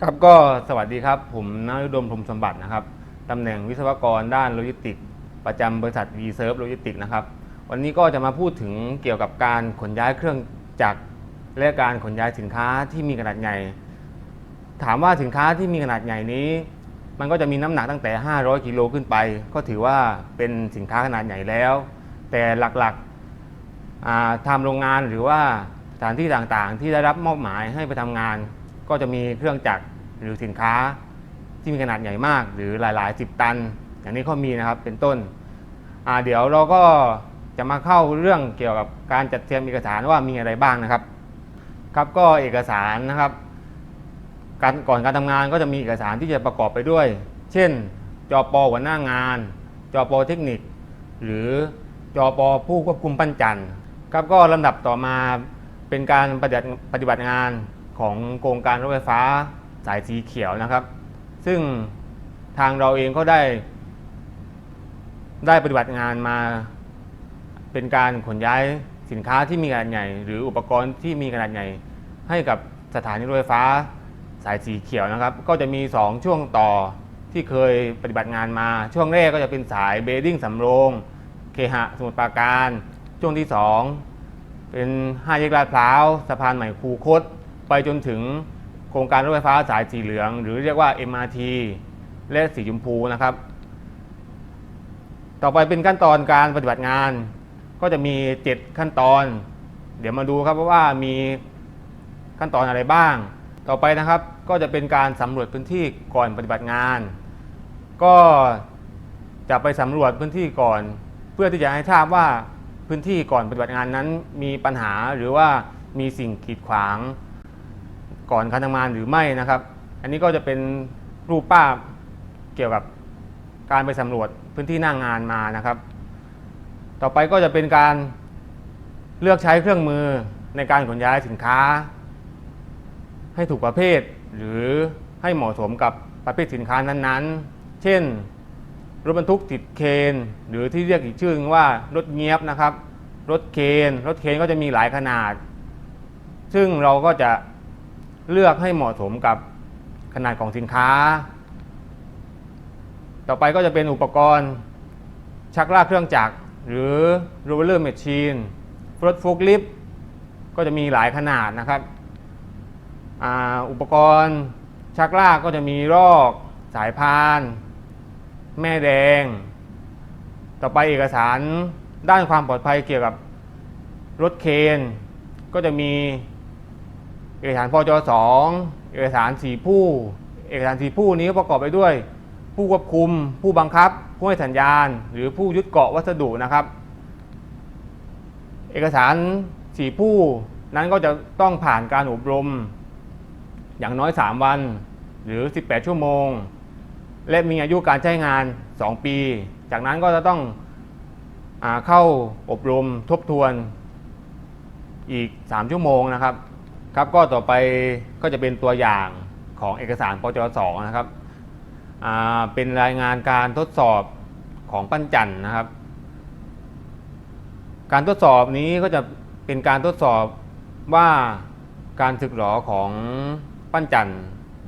ครับก็สวัสดีครับ ผมนรุดมพรมสมบัตินะครับตำแหน่งวิศวกรด้านโลจิสติก ประจำบริษัท v s e r v e Logistics นะครับวันนี้ก็จะมาพูดถึงเกี่ยวกับการขนย้ายเครื่องจักรและการขนย้ายสินค้าที่มีขนาดใหญ่ ถามว่าสินค้าที่มีขนาดใหญ่นี้ มันก็จะมีน้ำหนักตั้งแต่ 500 กิโลขึ้นไป ก็ถือว่าเป็นสินค้าขนาดใหญ่แล้ว แต่หลักๆทำโรงงานหรือว่าสถานที่ต่างๆ ที่ได้รับมอบหมายให้ไปทำงาน ก็จะมีเครื่องจักรหรือสินค้าที่มีขนาดใหญ่มาก หรือหลายๆ10ตัน อย่างนี้ก็มีนะครับเป็นต้นเดี๋ยวเราก็จะมาเข้าเรื่องเกี่ยวกับการจัดเตรียมเอกสารว่ามีอะไรบ้างนะครับ ครับก็เอกสารนะครับการก่อนการทำงานก็จะมีเอกสารที่จะประกอบไปด้วย เช่น จอปอหัวหน้างาน จอปอเทคนิค หรือจอปอผู้ควบคุมปั้นจันครับก็ลำดับต่อมาเป็นการปฏิบัติงาน ของโครงการรถไฟฟ้าสายสีเขียวนะครับ ซึ่งทางเราเองก็ได้ ได้ปฏิบัติงานมาเป็นการขนย้ายสินค้าที่มีขนาดใหญ่ หรืออุปกรณ์ที่มีขนาดใหญ่ ให้กับสถานีรถไฟฟ้าสายสีเขียวนะครับ ก็จะมี 2 ช่วงต่อที่เคยปฏิบัติงานมา ช่วงแรกก็จะเป็นสายเบดดิ้งสำโรง เคหะสมุทรปราการ ช่วงที่ 2 เป็นห้าแยกลาดพร้าวสะพานใหม่คูคต ไปจนถึงโครงการรถไฟฟ้าสายสีเหลือง หรือเรียกว่า MRT และสีชมพูนะครับ ต่อไปเป็นขั้นตอนการปฏิบัติงาน ก็จะมี 7 ขั้นตอน เดี๋ยวมาดูครับว่ามีขั้นตอนอะไรบ้าง ต่อไปนะครับก็จะเป็นการสำรวจพื้นที่ก่อนปฏิบัติงาน ก็จะไปสำรวจพื้นที่ก่อน เพื่อที่จะให้ทราบว่าพื้นที่ก่อนปฏิบัติงานนั้นมีปัญหาหรือว่ามีสิ่งกีดขวาง ก่อนการทำงานหรือไม่นะครับ อันนี้ก็จะเป็นรูปภาพเกี่ยวกับการไปสำรวจพื้นที่หน้างงานมานะครับ ต่อไปก็จะเป็นการเลือกใช้เครื่องมือในการขนย้ายสินค้า ให้ถูกประเภท หรือให้เหมาะสมกับประเภทสินค้านั้นๆ เช่น รถบรรทุกติดเคน หรือที่เรียกอีกชื่อนึงว่ารถเงียบนะครับ รถเคน รถเคนก็จะมีหลายขนาด ซึ่งเราก็จะ เลือกให้เหมาะสมกับขนาดของสินค้า ต่อไปก็จะเป็นอุปกรณ์ ชักลากเครื่องจักร หรือ roller machine รถโฟล์ลิฟต์ก็จะมีหลายขนาดนะครับออุปกรณ์ชักลากก็จะมีรอก สายพาน แม่แดง ต่อไปเอกสารด้านความปลอดภัยเกี่ยวกับรถเคน ก็จะมี เอกสารพจสองเอกสารสีผู้ เอกสารสีผู้นี้ก็ประกอบไปด้วย ผู้ควบคุม ผู้บังคับ ผู้ให้สัญญาณ หรือผู้ยึดเกาะวัสดุนะครับ เอกสารสีผู้นั้นก็จะต้องผ่านการอบรม อย่างน้อย 3 วันหรือ 18 ชั่วโมง และมีอายุการใช้งาน 2 ปี จากนั้นก็จะต้องอเข้าอบรมทบทวนอีก 3 ชั่วโมงนะครับ ครับก็ต่อไปก็จะเป็นตัวอย่างของเอกสารปจสนะครับเป็นรายงานการทดสอบของปั้นจันทร์นะครับ การทดสอบนี้ก็จะเป็นการทดสอบว่าการสึกหรอของปั้นจันทร์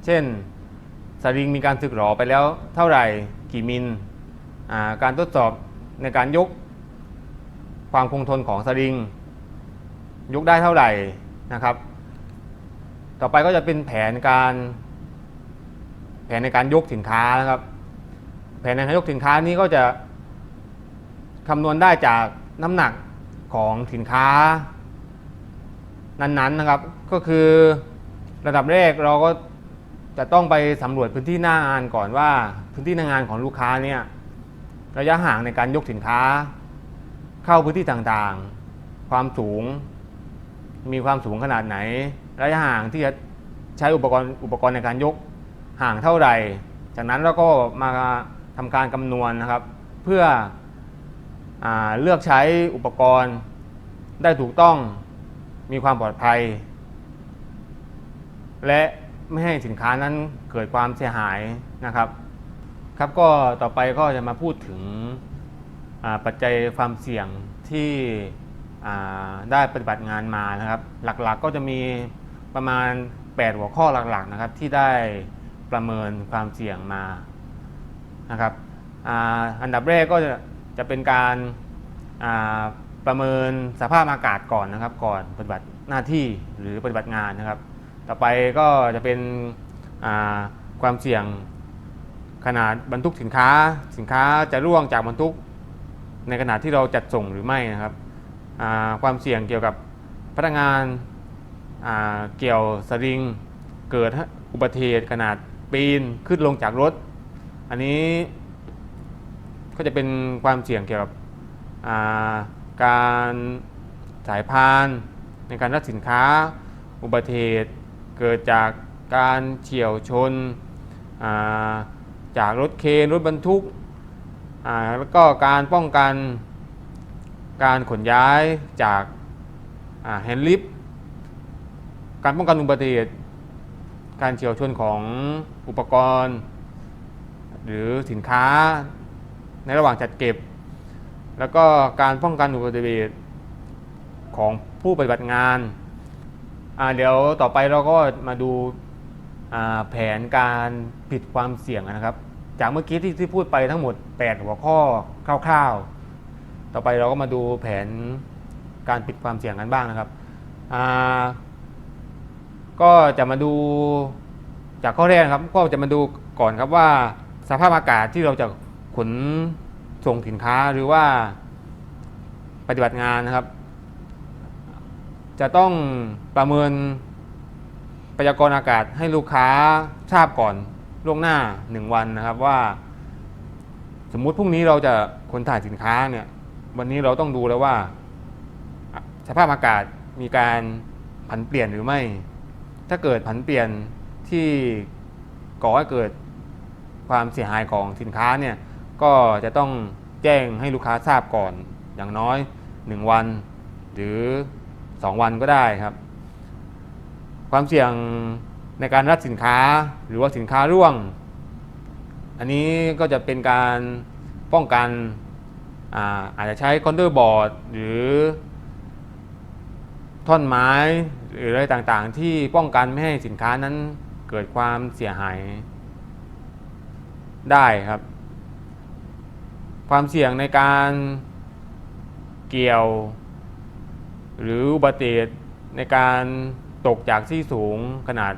เช่นสลิงมีการสึกหรอไปแล้วเท่าไหร่กี่มิลการทดสอบในการยกความคงทนของสลิง ยกได้เท่าไหร่นะครับ ต่อไปก็จะเป็นแผนการ แผนในการยกสินค้านะครับ แผนในการยกสินค้านี้ก็จะคำนวณได้จากน้ำหนักของสินค้า นั้นๆนะครับ ก็คือระดับแรกเราก็จะต้องไปสำรวจพื้นที่หน้างานก่อนว่าพื้นที่หน้างานของลูกค้าเนี่ยระยะห่างในการยกสินค้า เข้าพื้นที่ต่างๆ ความสูง มีความสูงขนาดไหน ระยะห่างที่จะใช้อุปกรณ์อุปกรณ์ในการยกห่างเท่าไหร่ จากนั้นเราก็มาทำการคำนวณนะครับ เพื่ออเลือกใช้อุปกรณ์ได้ถูกต้องมีความปลอดภัย และไม่ให้สินค้านั้นเกิดความเสียหายนะครับครับก็ต่อไปก็จะมาพูดถึงปัจจัยความเสี่ยงที่ได้ปฏิบัติงานมานะครับ หลักๆก็จะมี ประมาณ 8 หัวข้อหลักๆนะครับที่ได้ประเมินความเสี่ยงมานะครับอ,อันดับแรกก็จะจะเป็นการประเมินสภาพอากาศก่อนนะครับ ก่อนปฏิบัติหน้าที่หรือปฏิบัติงานนะครับ ต่อไปก็จะเป็นความเสี่ยงขนาดบรรทุกสินค้าสินค้าจะร่วงจากบรรทุกในขณะที่เราจัดส่งหรือไม่นะครับความเสี่ยงเกี่ยวกับพนักงาน เกี่ยวสลิงเกิดอุบัติเหตุขนาดปีนขึ้นลงจากรถ อันนี้ก็จะเป็นความเสี่ยงเกี่ยวกับาการสายพานในการรับสินค้าอุบัติเหตุเกิดจากการเฉี่ยวชนาจากรถเคนรถบรรทุกแล้วก็การป้องกันการขนย้ายจากแฮนด์ลิฟต์ การป้องกันอุบัติเหตุ การเฉียวชนของอุปกรณ์ หรือสินค้าในระหว่างจัดเก็บ แล้วก็การป้องกันอุบัติเหตุของผู้ปฏิบัติงานอ่าเดี๋ยวต่อไปเราก็มาดูอ่าแผนการปิดความเสี่ยงนะครับ จากเมื่อกี้ที่ที่พูดไปทั้งหมด 8 หัวข้อคร่าวๆ ต่อไปเราก็มาดูแผนการปิดความเสี่ยงกันบ้างนะครับอ่า ก็จะมาดูจากข้อแรกครับ ก็จะมาดูก่อนครับว่าสภาพอากาศที่เราจะขนส่งสินค้าหรือว่าปฏิบัติงานนะครับ จะต้องประเมินพยากรณ์อากาศให้ลูกค้าทราบก่อนล่วงหน้า 1 วันนะครับว่า สมมุติพรุ่งนี้เราจะขนถ่ายสินค้าเนี่ยวันนี้เราต้องดูแล้วว่า สภาพอากาศมีการผันเปลี่ยนหรือไม่ ถ้าเกิดผันเปลี่ยนที่ก่อให้เกิดความเสียหายของสินค้าเนี่ยก็จะต้องแจ้งให้ลูกค้าทราบก่อนอย่างน้อย 1 วัน หรือ 2 วันก็ได้ครับ ความเสี่ยงในการรับสินค้าหรือว่าสินค้าร่วง อันนี้ก็จะเป็นการป้องกันอาอาจจะใช้คอนเดอร์บอร์ดหรือท่อนไม้ หรืออะไรต่างๆ ที่ป้องกันไม่ให้สินค้านั้นเกิดความเสียหายได้ครับ ความเสี่ยงในการเกี่ยว หรืออุบัติเหตุในการตกจากที่สูงขนาด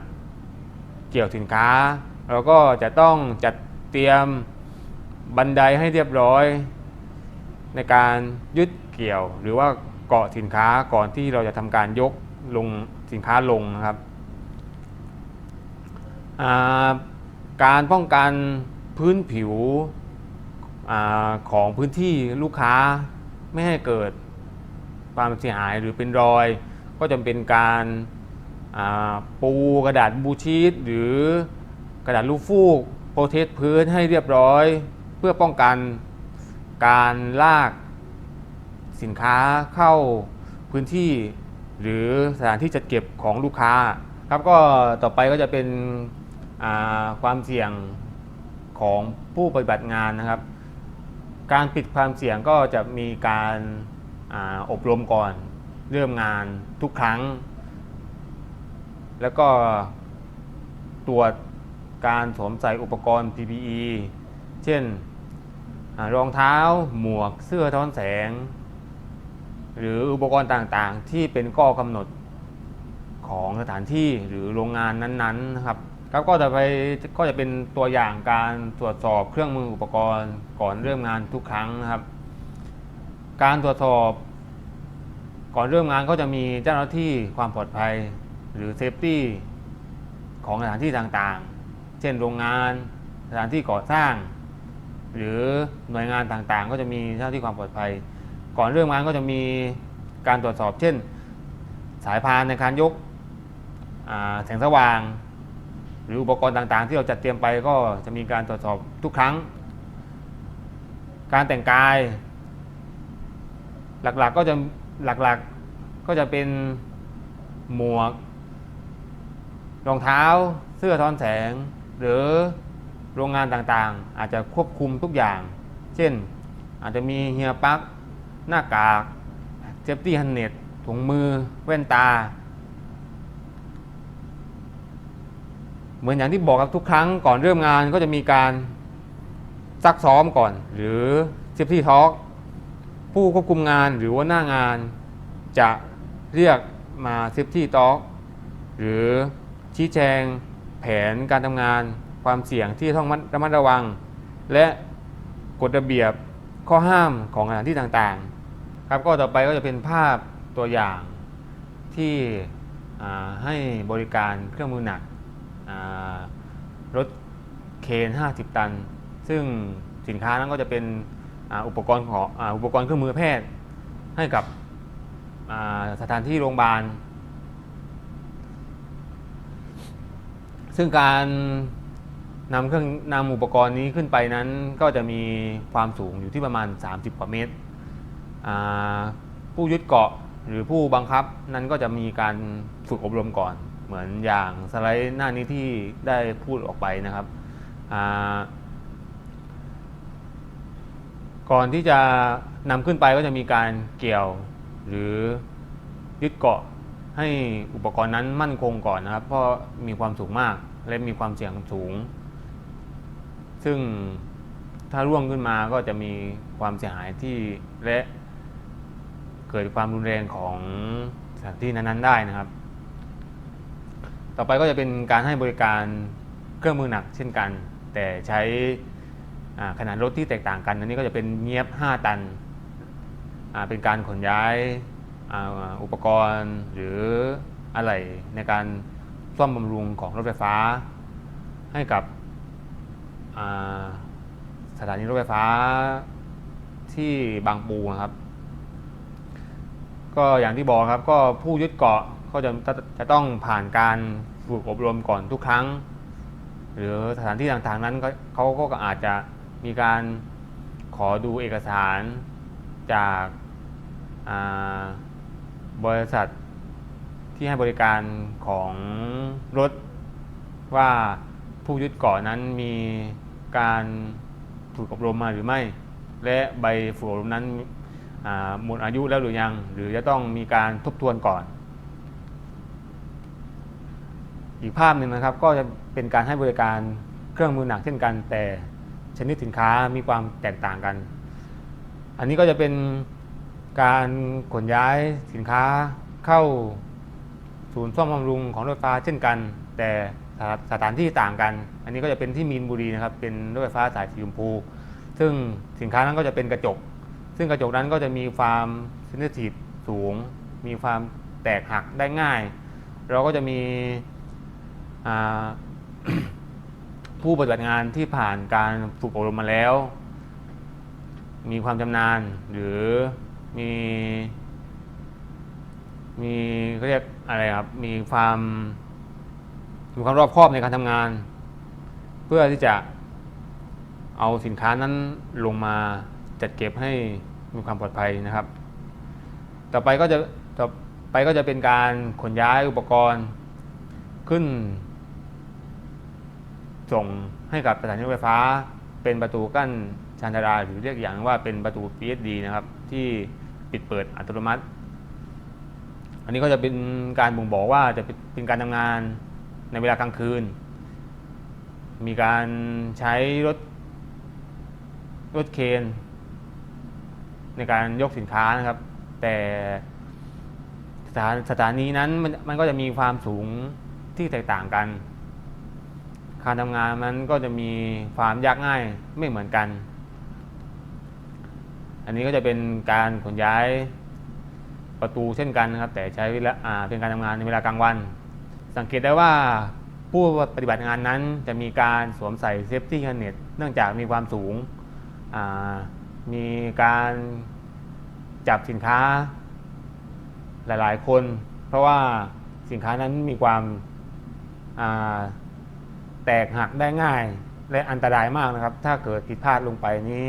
เกี่ยวสินค้า เราก็จะต้องจัดเตรียมบันไดให้เรียบร้อย ในการยึดเกี่ยวหรือว่าเกาะสินค้าก่อนที่เราจะทำการยก ลงสินค้าลงนะครับาการป้องกันพื้นผิวอของพื้นที่ลูกค้าไม่ให้เกิดความเสียหายหรือเป็นรอย ก็จะเป็นการาปูกระดาษบูชีตหรือกระดาษลูกฟูกโปรเทสพื้นให้เรียบร้อย เพื่อป้องกันการลากสินค้าเข้าพื้นที่ หรือสถานที่จัดเก็บของลูกค้าครับก็ต่อไปก็จะเป็นความเสี่ยงของผู้ปฏิบัติงานนะครับ การปิดความเสี่ยงก็จะมีการอาอบรมก่อนเริ่มงานทุกครั้ง แล้วก็ตรวจการสวมใส่อุปกรณ์ PPE เช่นอรองเท้าหมวกเสื้อท้อนแสง หรืออุปกรณ์ต่างๆ ที่เป็นข้อกำหนดของสถานที่หรือโรงงานนั้นๆนะครับครับก็จะไปก็จะเป็นตัวอย่างการตรวจสอบเครื่องมืออุปกรณ์ก่อนเริ่มงานทุกครั้งนะครับ การตรวจสอบ ก่อนเริ่มงานก็จะมีเจ้าหน้าที่ความปลอดภัย หรือเซฟตี้ของสถานที่ต่างๆ เช่นโรงงานสถานที่ก่อสร้าง หรือหน่วยงานต่างๆ ก็จะมีเจ้าหน้าที่ความปลอดภัย ก่อนเริ่มงานก็จะมีการตรวจสอบ เช่น สายพานในการยกแสงสว่าง หรืออุปกรณ์ต่างๆ ที่เราจัดเตรียมไปก็จะมีการตรวจสอบทุกครั้ง การแต่งกาย หลักๆก็จะหลักๆก็จะเป็นหมวก รองเท้า เสื้อทอนแสง หรือโรงงานต่างๆ อาจจะควบคุมทุกอย่าง เช่น อาจจะมีเฮียปัก หน้ากากเซฟตี้ฮันเน็ตถุงมือแว่นตา เหมือนอย่างที่บอกครับทุกครั้งก่อนเริ่มงานก็จะมีการซักซ้อมก่อน หรือเซฟตี้ทอ k ผู้ควบคุมงานหรือว่าหน้างานจะเรียกมาเซฟตี้ทอ k หรือชี้แจงแผนการทำงานความเสี่ยงที่ต้องระมัดระวัง และกฎระเบียบข้อห้ามของสถานที่ต่างๆ ครับก็ต่อไปก็จะเป็นภาพตัวอย่างที่ให้บริการเครื่องมือหนักรถเคน 50 ตัน ซึ่งสินค้านั้นก็จะเป็นอุปกรณ์ของอุปกรณ์เครื่องมือแพทย์ ให้กับสถานที่โรงพยาบาล ซึ่งการนำเครื่องนำอุปกรณ์นี้ขึ้นไปนั้นก็จะมีความสูงอยู่ที่ประมาณ 30 กว่าเมตร ผู้ยึดเกาะหรือผู้บังคับนั้นก็จะมีการฝึกอบรมก่อน เหมือนอย่างสไลด์หน้านี้ที่ได้พูดออกไปนะครับ ก่อนที่จะนำขึ้นไปก็จะมีการเกี่ยวหรือยึดเกาะให้อุปกรณ์นั้นมั่นคงก่อนนะครับ เพราะมีความสูงมากและมีความเสี่ยงสูง ซึ่งถ้าร่วงขึ้นมาก็จะมีความเสียหายที่และ เกิดความรุนแรงของสถานที่นั้นๆได้นะครับ ต่อไปก็จะเป็นการให้บริการเครื่องมือหนักเช่นกัน แต่ใช้ขนาดรถที่แตกต่างกันอันนี้ก็จะเป็นเงียบ 5 ตัน เป็นการขนย้ายอุปกรณ์หรืออะไรในการซ่อมบำรุงของรถไฟฟ้า ให้กับสถานีรถไฟฟ้าที่บางปูนะครับ ก็อย่างที่บอกครับก็ผู้ยึดเกาะก็จะจะจะต้องผ่านการฝึกอบรมก่อนทุกครั้ง หรือสถานที่ต่างๆนั้นก็เขาก็อาจจะมีการขอดูเอกสารจากาบริษัทที่ให้บริการของรถว่าผู้ยึดเกาะนั้นมีการฝึกอบรมมาหรือไม่ และใบฝึกอบรมนั้น หมดอายุแล้วหรือยัง หรือจะต้องมีการทบทวนก่อน อีกภาพหนึ่งนะครับก็จะเป็นการให้บริการเครื่องมือหนักเช่นกัน แต่ชนิดสินค้ามีความแตกต่างกัน อันนี้ก็จะเป็นการขนย้ายสินค้าเข้าศูนย์ซ่อมบำรุงของรถไฟฟ้าเช่นกัน แต่สถาสถานที่ต่างกัน อันนี้ก็จะเป็นที่มีนบุรีนะครับเป็นรถไฟฟ้าสายสีชมพู ซึ่งสินค้านั้นก็จะเป็นกระจก ซึ่งกระจกนั้นก็จะมีความเซนซิทีฟสูง มีความแตกหักได้ง่าย เราก็จะมีผู้ปฏิบัติงานที่ผ่านการฝึกอบรมมาแล้ว มีความชำนาญหรือมีมีเขาเรียกอะไรครับ มีความมีความรอบคอบในการทำงาน เพื่อที่จะเอาสินค้านั้นลงมา จัดเก็บให้มีความปลอดภัยนะครับ ต่อไปก็จะต่อไปก็จะเป็นการขนย้ายอุปกรณ์ขึ้น ส่งให้กับสถานีรถไฟฟ้า เป็นประตูกั้นชานชาลาหรือเรียกอย่างว่าเป็นประตู PSD นะครับ ที่ปิดเปิดอัตโนมัติ อันนี้ก็จะเป็นการบ่งบอกว่าจะเป็นการทำงานในเวลากลางคืน มีการใช้รถรถเคน ในการยกสินค้านะครับ แต่สถานสถานีนั้นมันมันก็จะมีความสูงที่แตกต่างกัน การทำงานมันก็จะมีความยากง่ายไม่เหมือนกัน อันนี้ก็จะเป็นการขนย้ายประตูเช่นกันนะครับ แต่ใช้เวลาเป็นการทำงานในเวลากลางวัน สังเกตได้ว่าผู้ปฏิบัติงานนั้นจะมีการสวมใส่เซฟตี้ h ฮ r เน็ตเนื่องจากมีความสูงอ่า มีการจับสินค้าหลาย ๆ คน เพราะว่าสินค้านั้นมีความาแตกหักได้ง่าย และอันตรายมากนะครับ ถ้าเกิดผิดพลาดลงไปนี้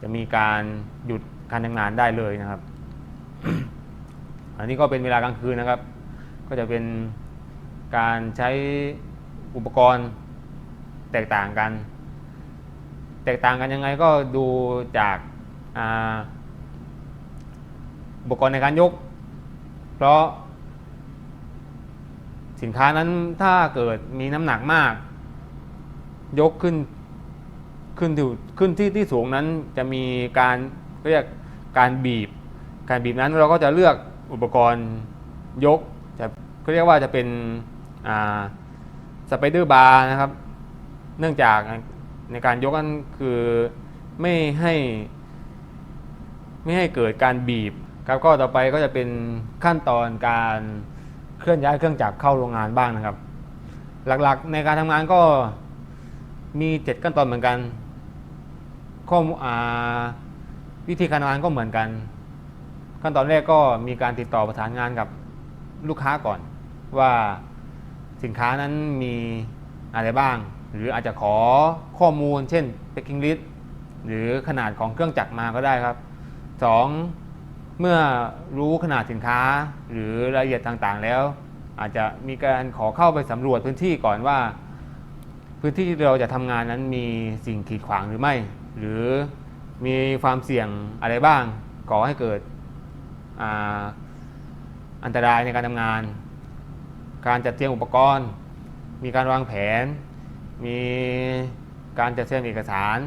จะมีการหยุดการทำงานได้เลยนะครับ อันนี้ก็เป็นเวลากลางคืนนะครับ ก็จะเป็นการใช้อุปกรณ์แตกต่างกัน แตกต่างกันยังไงก็ดูจากอ่าอุปกรณ์ในการยก เพราะ สินค้านั้นถ้าเกิดมีน้ำหนักมาก ยกขึ้นขึ้นที่ขึ้นที่ที่สูงนั้นจะมีการเรียกการบีบ การบีบนั้นเราก็จะเลือกอุปกรณ์ยกจะก็เรียกว่าจะเป็นสไปเดอร์บาร์นะครับ เนื่องจาก ในการยกนั้นคือไม่ให้ไม่ให้เกิดการบีบครับก็ต่อไปก็จะเป็นขั้นตอนการเคลื่อนย้ายเครื่องจักรเข้าโรงงานบ้างนะครับ หลักๆในการทำงานก็มี 7 ขั้นตอนเหมือนกัน ข้อมูลวิธีการทำงานก็เหมือนกัน ขั้นตอนแรกก็มีการติดต่อประสานงานกับลูกค้าก่อน ว่าสินค้านั้นมีอะไรบ้าง หรืออาจจะขอข้อมูล เช่น packing list หรือขนาดของเครื่องจักรมาก็ได้ครับ 2. เมื่อรู้ขนาดสินค้าหรือรายละเอียดต่างๆแล้ว อาจจะมีการขอเข้าไปสำรวจพื้นที่ก่อนว่า พื้นที่ที่เราจะทำงานนั้นมีสิ่งขีดขวางหรือไม่ หรือมีความเสี่ยงอะไรบ้างก่อให้เกิดอันตรายในการทำงาน การจัดเตรียมอุปกรณ์ มีการวางแผน มีการจัดเตรียมเอกสาร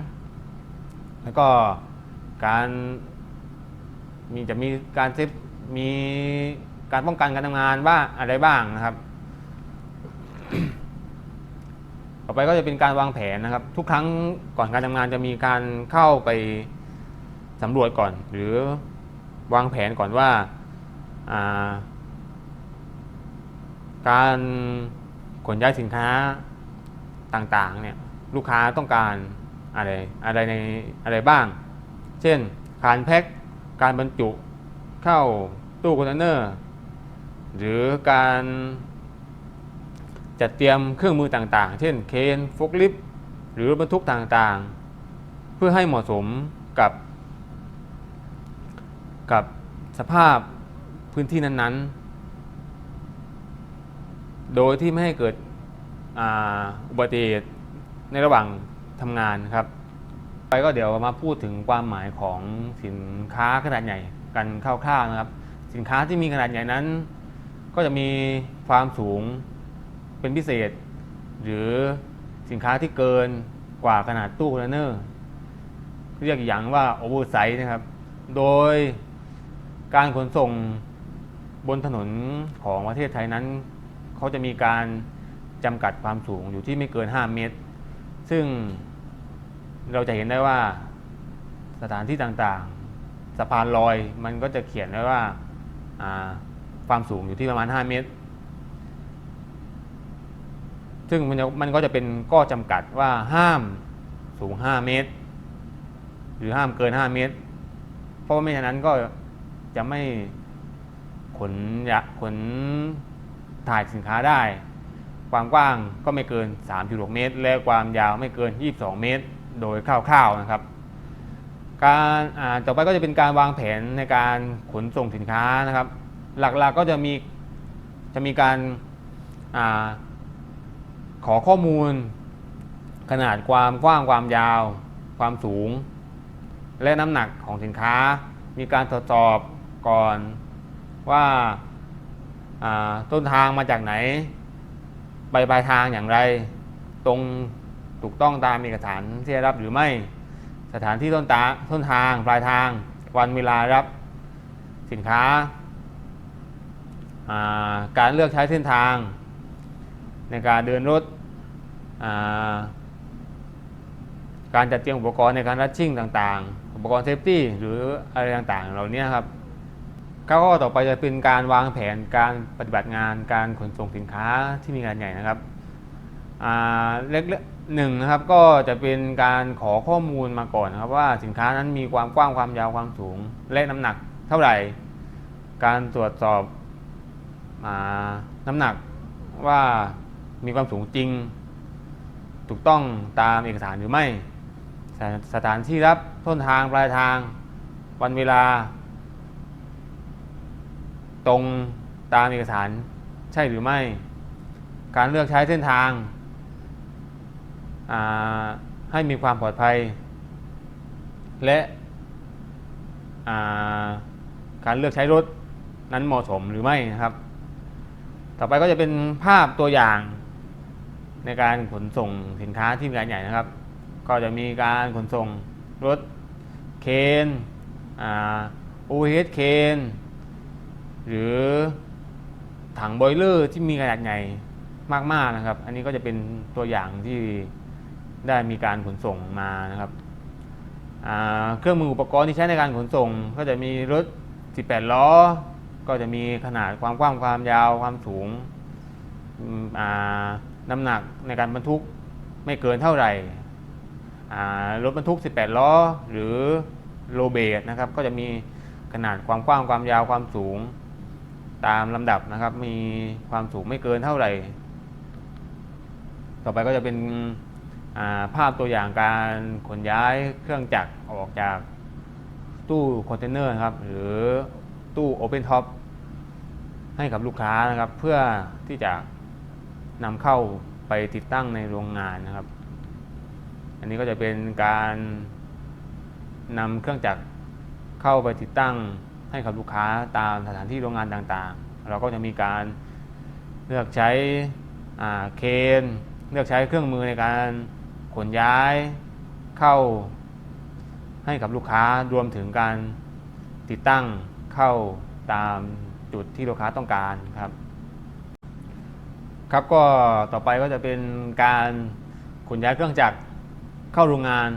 แล้วก็การมีจะมีการเซฟมีการป้องกันการทำงานบ้างอะไรบ้างนะครับ ต่อไปก็จะเป็นการวางแผนนะครับ ทุกครั้งก่อนการทำงานจะมีการเข้าไปสำรวจก่อน หรือวางแผนก่อนว่าการขนย้ายสินค้า ต่างๆเนี่ยลูกค้าต้องการอะไรอะไรในอะไรบ้าง เช่นการแพ็คการบรรจุเข้าตู้คอนเทนเนอร์ หรือการจัดเตรียมเครื่องมือต่างๆ เช่นเคนฟกลิฟหรือบรรทุกต่างๆ เพื่อให้เหมาะสมกับ กับสภาพพื้นที่นั้นๆ โดยที่ไม่ให้เกิด อุบัติเหตุในระหว่างทำงานครับ ไปก็เดี๋ยวมาพูดถึงความหมายของสินค้าขนาดใหญ่กันคร่าวๆนะครับ สินค้าที่มีขนาดใหญ่นั้น ก็จะมีความสูงเป็นพิเศษ หรือสินค้าที่เกินกว่าขนาดตู้คอนเทนเนอร์เรียกอย่างว่าโอเวอร์ไซส์นะครับ โดยการขนส่งบนถนนของประเทศไทยนั้น เขาจะมีการ จำกัดความสูงอยู่ที่ไม่เกิน 5 เมตร ซึ่งเราจะเห็นได้ว่าสถานที่ต่างๆ สะพานลอยมันก็จะเขียนไว้ว่าความสูงอยู่ที่ประมาณ 5 เมตร ซึ่งมันก็จะเป็นก้อจำกัดว่าห้ามสูง 5 เมตร หรือห้ามเกิน 5 เมตร เพราะไม่ฉะนั้นก็จะไม่ขนยะขนถ่ายสินค้าได้ ความกว้างก็ไม่เกิน 3.6 เมตร และความยาวไม่เกิน 22 เมตร โดยคร่าวๆนะครับ การต่อไปก็จะเป็นการวางแผนในการขนส่งสินค้านะครับ หลักๆกก็จะมีจะมีการอขอข้อมูล ขนาดความกว้างความยาว ความสูง และน้ำหนักของสินค้า มีการตรวจสอบก่อนว่าต้นทางมาจากไหน ไปปลายทางอย่างไร ตรงถูกต้องตามเอกสารที่ได้รับหรือไม่ สถานที่ต้นตาต้นทางปลายทาง วันเวลารับสินค้า การเลือกใช้เส้นทาง ในการเดินรถ การจัดเตรียมอุปกรณ์ในการรัดชิ่งต่างๆ อุปกรณ์เซฟตี้หรืออะไรต่างๆ เหล่านี้ครับ ข้อต่อไปจะเป็นการวางแผนการปฏิบัติงานการขนส่งสินค้าที่มีงานใหญ่นะครับเล็กหนึ่งนะครับก็จะเป็นการขอข้อมูลมาก่อนนะครับ ว่าสินค้านั้นมีความกว้างความยาวความสูง และน้ำหนักเท่าไหร่ การตรวจสอบน้ำหนักว่ามีความสูงจริง ถูกต้องตามเอกสารหรือไม่ สถานที่รับต้นทางปลายทาง วันเวลา ตรงตามเอกสารใช่หรือไม่ การเลือกใช้เส้นทางให้มีความปลอดภัย และการเลือกใช้รถนั้นเหมาะสมหรือไม่นะครับ ต่อไปก็จะเป็นภาพตัวอย่างในการขนส่งสินค้าที่มีขนาดใหญ่นะครับ ก็จะมีการขนส่งรถเคนอ่าโอเฮดเคน หรือถังบอยเลอร์ที่มีขนาดใหญ่มากๆนะครับ อันนี้ก็จะเป็นตัวอย่างที่ได้มีการขนส่งมานะครับเครื่องมืออุปกรณ์ที่ใช้ในการขนส่ง ก็จะมีรถ 18 ล้อ ก็จะมีขนาดความกว้างความยาวความสูงน้ำหนักในการบรรทุกไม่เกินเท่าไหร่รถบรรทุก 18 ล้อ หรือโลเบตนะครับ ก็จะมีขนาดความกว้างความยาวความสูง ตามลำดับนะครับ มีความสูงไม่เกินเท่าไหร่ ต่อไปก็จะเป็นาภาพตัวอย่างการขนย้ายเครื่องจักรออกจากตู้คอนเทนเนอร์ครับ หรือตู้โอเพนท็อปให้กับลูกค้านะครับ เพื่อที่จะนำเข้าไปติดตั้งในโรงงานนะครับ อันนี้ก็จะเป็นการนำเครื่องจักรเข้าไปติดตั้ง ให้กับลูกค้าตามสถานที่โรงงานต่างๆ เราก็จะมีการเลือกใช้เคนเลือกใช้เครื่องมือในการขนย้ายเข้าให้กับลูกค้ารวมถึงการติดตั้งเข้าตามจุดที่ลูกค้าต้องการครับ ครับก็ต่อไปก็จะเป็นการขนย้ายเครื่องจักรเข้าโรงงาน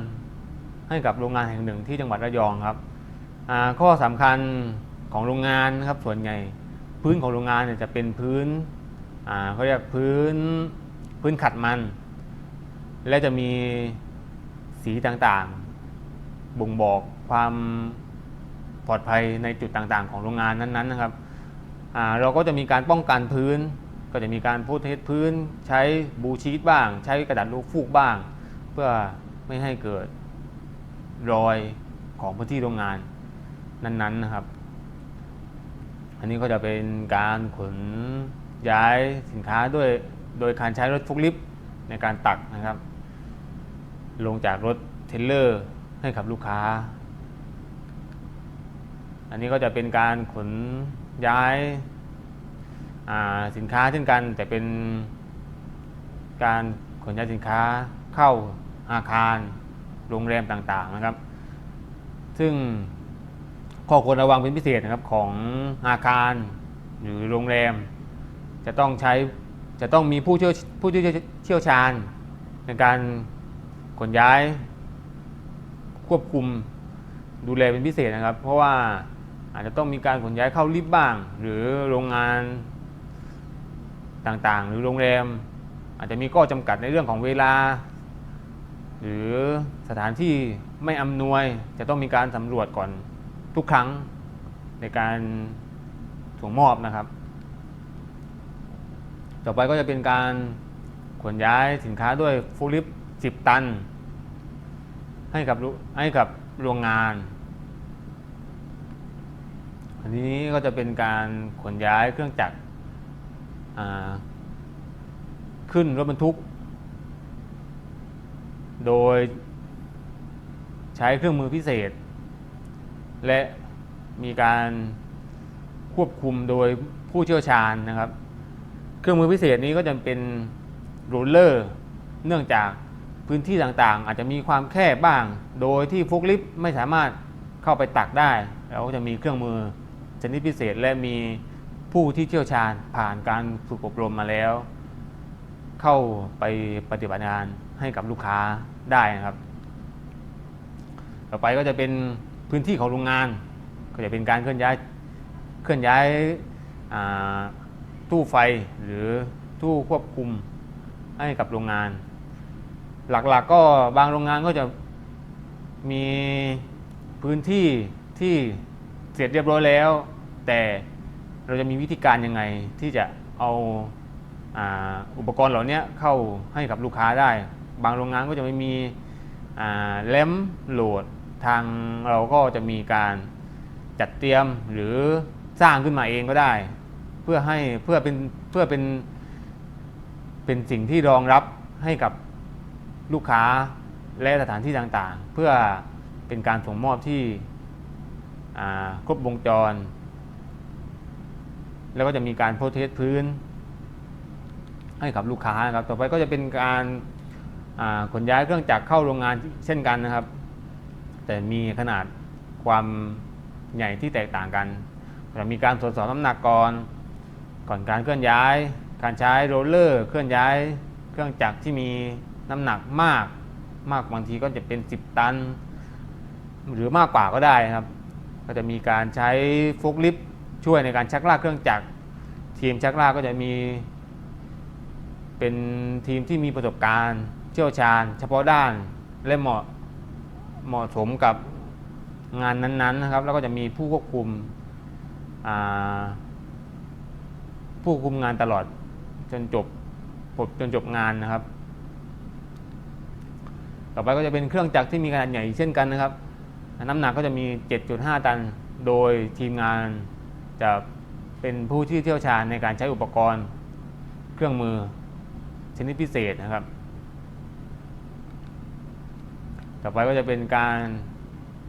ให้กับโรงงานแห่งหนึ่งที่จังหวัดระยองครับ ข้อสำคัญของโรงงานนะครับส่วนใหญ่พื้นของโรงงานเนี่ยจะเป็นพื้นเขาเรียกพื้นพื้นขัดมัน และจะมีสีต่างๆ บ่งบอกความปลอดภัยในจุดต่างๆ ของโรงงานนั้นๆนะครับเราก็จะมีการป้องกันพื้น ก็จะมีการพูดเทสพื้น ใช้บูชีตบ้าง ใช้กระดาษลูกฟูกบ้าง เพื่อไม่ให้เกิดรอยของพื้นที่โรงงาน นั้นๆนะครับ อันนี้ก็จะเป็นการขนย้ายสินค้าด้วยโดยการใช้รถฟุกลิฟต์ในการตักนะครับ ลงจากรถเทรลเลอร์ให้กับลูกค้า อันนี้ก็จะเป็นการขนย้ายาสินค้าเช่นกัน แต่เป็นการขนย้ายสินค้าเข้าอาคารโรงแรมต่างๆนะครับ ซึ่ง ข้อควรระวังเป็นพิเศษนะครับของอาคารหรือโรงแรม จะต้องใช้จะต้องมีผู้เชี่ยวผู้เชี่ยวชาญ ในการขนย้าย ควบคุมดูแลเป็นพิเศษนะครับ เพราะว่าอาจจะต้องมีการขนย้ายเข้าลิฟต์บ้าง หรือโรงงานต่างๆ หรือโรงแรม อาจจะมีข้อจำกัดในเรื่องของเวลา หรือสถานที่ไม่อำนวยจะต้องมีการสำรวจก่อน ทุกครั้งในการส่งมอบนะครับ ต่อไปก็จะเป็นการขนย้ายสินค้าด้วยฟูลิฟ10 ตัน ให้กับให้กับโรงงาน อันนี้ก็จะเป็นการขนย้ายเครื่องจักรขึ้นรถบรรทุก โดยใช้เครื่องมือพิเศษ และมีการควบคุมโดยผู้เชี่ยวชาญนะครับ เครื่องมือพิเศษนี้ก็จะเป็นโรลเลอร์เนื่องจากพื้นที่ต่างๆ อาจจะมีความแคบบ้าง โดยที่ฟุกลิฟต์ไม่สามารถเข้าไปตักได้เราก็จะมีเครื่องมือชนิดพิเศษและมีผู้ที่เชี่ยวชาญผ่านการฝึกอบรมมาแล้ว เข้าไปปฏิบัติงานให้กับลูกค้าได้นะครับ ต่อไปก็จะเป็น พื้นที่ของโรงงาน ก็จะเป็นการเคลื่อนย้ายเคลื่อนย้ายตู้ไฟหรือตู้ควบคุมให้กับโรงงาน หลักๆก็บางโรงงานก็จะมีพื้นที่ที่เสร็จเรียบร้อยแล้ว แต่เราจะมีวิธีการยังไงที่จะเอาอาอุปกรณ์เหล่านี้เข้าให้กับลูกค้าได้ บางโรงงานก็จะไม่มีแรมโหลด ทางเราก็จะมีการจัดเตรียมหรือสร้างขึ้นมาเองก็ได้ เพื่อให้เพื่อเป็นเพื่อเป็นเป็นสิ่งที่รองรับให้กับลูกค้าและสถานที่ต่างๆ เพื่อเป็นการส่งมอบที่ครบวงจร แล้วก็จะมีการโพสเทสพื้น ให้กับลูกค้านะครับ ต่อไปก็จะเป็นการขนย้ายเครื่องจักรเข้าโรงงานเช่นกันนะครับ แต่มีขนาดความใหญ่ที่แตกต่างกันเรามีการตรวจสอบน้ำหนักก่อน ก่อนการเคลื่อนย้าย การใช้โรลเลอร์เคลื่อนย้าย เครื่องจักรที่มีน้ำหนักมากมากบางทีก็จะเป็น 10 ตัน หรือมากกว่าก็ได้นะครับ ก็จะมีการใช้โฟล์ลิฟช่วยในการชักลากเครื่องจักร ทีมชักลากก็จะมี เป็นทีมที่มีประสบการณ์ เชี่ยวชาญ เฉพาะด้านและเหมาะ เหมาะสมกับงานนั้นๆนะครับ แล้วก็จะมีผู้ควบคุมผู้ควบคุมงานตลอดจนจบจนจบงานนะครับ ต่อไปก็จะเป็นเครื่องจักรที่มีขนาดใหญ่เช่นกันนะครับ น้ำหนักก็จะมี 7.5 ตัน โดยทีมงานจะเป็นผู้ที่เชี่ยวชาญในการใช้อุปกรณ์ เครื่องมือชนิดพิเศษนะครับ ต่อไปก็จะเป็นการ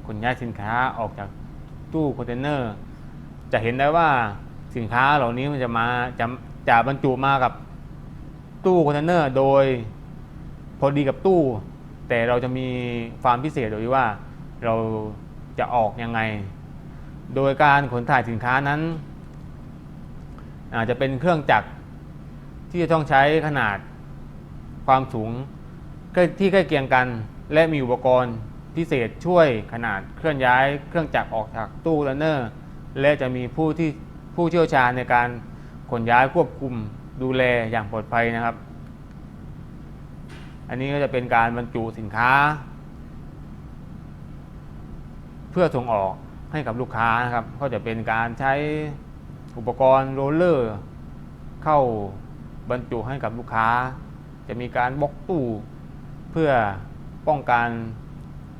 ขนย้ายสินค้าออกจากตู้คอนเทนเนอร์ จะเห็นได้ว่าสินค้าเหล่านี้มันจะมาจะจะบรรจุมากับตู้คอนเทนเนอร์โดยพอดีกับตู้ แต่เราจะมีความพิเศษโดยว่าเราจะออกยังไง โดยการขนถ่ายสินค้านั้น อาจจะเป็นเครื่องจักรที่จะต้องใช้ขนาดความสูงใกล้ที่ใกล้เคียงกัน และมีอุปกรณ์พิเศษช่วยขนาดเคลื่อนย้ายเครื่องจักรออกจากตู้รันเนอร์ และจะมีผู้ที่ผู้เชี่ยวชาญในการขนย้ายควบคุมดูแลอย่างปลอดภัยนะครับ อันนี้ก็จะเป็นการบรรจุสินค้า เพื่อส่งออกให้กับลูกค้านะครับ ก็จะเป็นการใช้อุปกรณ์โรลเลอร์เข้าบรรจุให้กับลูกค้า จะมีการบล็อกตู้เพื่อ ป้องกัน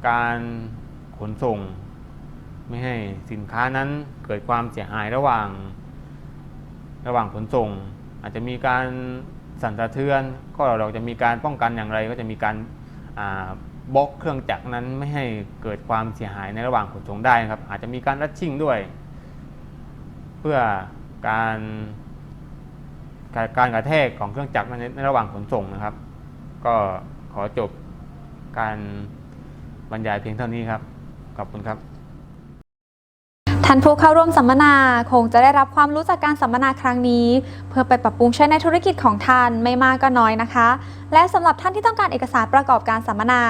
การขนส่ง ไม่ให้สินค้านั้นเกิดความเสียหายระหว่าง ระหว่างขนส่ง อาจจะมีการสั่นสะเทือน ก็เราจะมีการป้องกันอย่างไร ก็จะมีการาบล็อกเครื่องจักรนั้นไม่ให้เกิดความเสียหายในระหว่างขนส่งได้นะครับ อาจจะมีการรัดชิ่งด้วย เพื่อการการกระแทกของเครื่องจักรในระหว่างขนส่งนะครับ ก็ขอจบ การบรรยายเพียงเท่านี้ครับ ขอบคุณครับ ท่านผู้เข้าร่วมสัมมนาคงจะได้รับความรู้จากการสัมมนาครั้งนี้ เพื่อไปปรับปรุงใช้ในธุรกิจของท่านไม่มากก็น้อยนะคะ และสำหรับท่านที่ต้องการเอกสารประกอบการสัมมนา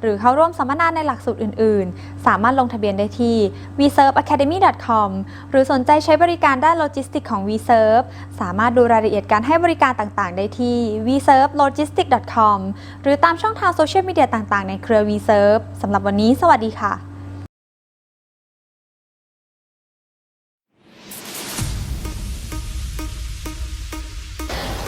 หรือเข้าร่วมสัมมนาในหลักสูตรอื่น ๆ สามารถลงทะเบียนได้ที่ vserveacademy.com หรือสนใจใช้บริการด้านโลจิสติกของ vserve สามารถดูรายละเอียดการให้บริการต่าง ๆ ได้ที่ vservelogistics.com หรือตามช่องทางโซเชียลมีเดียต่าง ๆ ในเครือ vserve สำหรับวันนี้ สวัสดีค่ะ